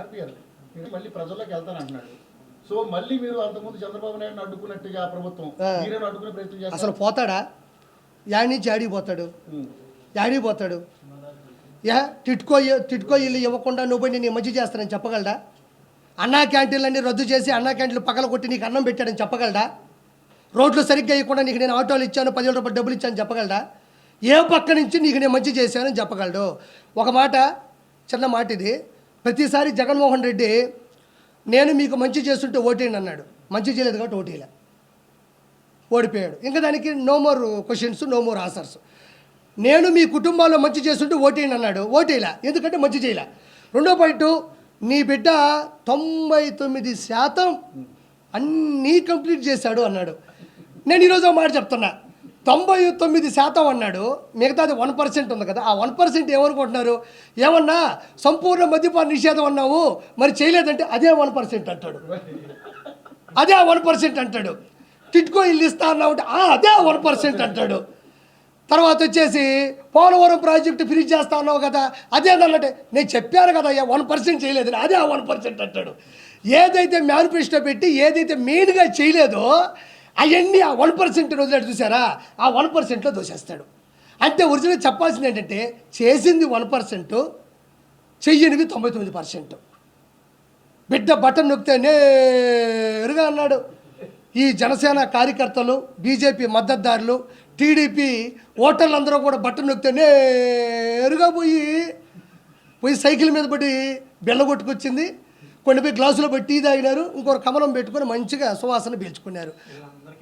RPR మళ్ళీ ప్రజల్లోకి వెళ్తాను అంటున్నాడు. సో మళ్ళీ మీరు అంతకుముందు చంద్రబాబు నాయుడు అడ్డుకున్నట్టుగా ప్రభుత్వం. మీరేమో అడ్డుకునే ప్రయత్నం చేస్తారు? అసలు పోతాడా? యాడి నుంచి యాడికి పోతాడు. యాడికి పోతాడు. యా తిట్టుకో తిట్టుకో ఇల్లు ఇవ్వకుండా నువ్వు పోయి నేను మంచి చేస్తానని చెప్పగలడా? అన్నా క్యాంటీన్లన్నీ రద్దు చేసి అన్నా క్యాంటీన్లు పక్కన కొట్టి నీకు అన్నం పెట్టాడని చెప్పగలడా? రోడ్లు సరిగ్గా ఇవ్వకుండా నీకు నేను ఆటోలు ఇచ్చాను పదివేల రూపాయలు డబ్బులు ఇచ్చాను చెప్పగలడా? ఏ పక్క నుంచి నీకు నేను మంచి చేశానని చెప్పగలడు? ఒక మాట చిన్న మాట ఇది ప్రతిసారి జగన్మోహన్ రెడ్డి నేను మీకు మంచి చేస్తుంటే ఓటేయండి అన్నాడు. మంచి చేయలేదు కాబట్టి ఓటేయలే. ఓడిపోయాడు. ఇంకా దానికి no more questions no more answers నేను మీ కుటుంబాల్లో మంచి చేస్తుంటే ఓటేయండి అన్నాడు. ఓటేయలే. ఎందుకంటే మంచి చేయలే. రెండో పాయింట్ నీ బిడ్డ తొంభై తొమ్మిది శాతం అన్నీ కంప్లీట్ చేశాడు అన్నాడు. నేను ఈరోజు మాట చెప్తున్నా. తొంభై తొమ్మిది శాతం అన్నాడు. మిగతాది వన్ పర్సెంట్ ఉంది కదా. ఆ వన్ పర్సెంట్ ఏమనుకుంటున్నారు? ఏమన్నా సంపూర్ణ మద్యపాన నిషేధం అన్నావు మరి చేయలేదంటే అదే వన్ పర్సెంట్ అంటాడు. అదే వన్ పర్సెంట్ అంటాడు. టిట్కో ఇల్లు ఇస్తా అన్నావు అంటే అదే వన్ పర్సెంట్ అంటాడు. తర్వాత వచ్చేసి పోలవరం ప్రాజెక్టు ఫ్రీజ్ చేస్తా అన్నావు కదా అదే అన్నట్టే నేను చెప్పాను కదా అయ్యా వన్ పర్సెంట్ చేయలేదు అదే ఆ వన్ పర్సెంట్ అంటాడు. ఏదైతే మేనిఫెస్టో పెట్టి ఏదైతే మెయిన్గా చేయలేదో అవన్నీ ఆ వన్ పర్సెంట్ రోజులు చూసారా ఆ వన్ పర్సెంట్లో దోసేస్తాడు అంటే ఒరిజినల్ చెప్పాల్సింది ఏంటంటే చేసింది వన్ పర్సెంట్ చెయ్యనివి తొంభై తొమ్మిది పర్సెంట్. బిడ్డ బటన్ నొక్కితే నేరుగా అన్నాడు. ఈ జనసేన కార్యకర్తలు బీజేపీ మద్దతుదారులు టీడీపీ ఓటర్లందరూ కూడా బట్టలు నొక్కితే నేరుగా పోయి. పోయి సైకిల్ మీద పడి బెల్ల కొట్టుకొచ్చింది. కొన్ని పోయి గ్లాసులో పెట్టి టీ తాగినారు. ఇంకొక కమలం పెట్టుకొని మంచిగా సువాసన పీల్చుకున్నారు.